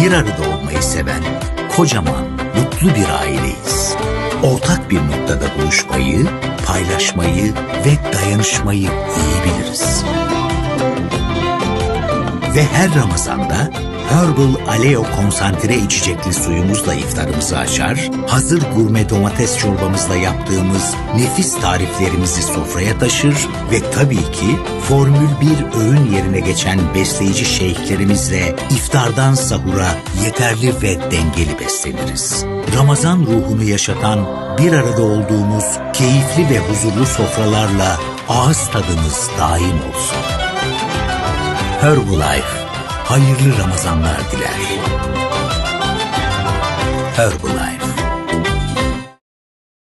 bir arada olmayı seven, kocaman, mutlu bir aileyiz. Ortak bir noktada buluşmayı, paylaşmayı ve dayanışmayı iyi biliriz. Ve her Ramazan'da Herbal Aleo konsantre içecekli suyumuzla iftarımızı açar, hazır gurme domates çorbamızla yaptığımız nefis tariflerimizi sofraya taşır ve tabii ki Formül 1 öğün yerine geçen besleyici şeyhlerimizle iftardan sahura yeterli ve dengeli besleniriz. Ramazan ruhunu yaşatan bir arada olduğumuz keyifli ve huzurlu sofralarla ağız tadınız daim olsun. Herbalife hayırlı Ramazanlar diler. Herbalife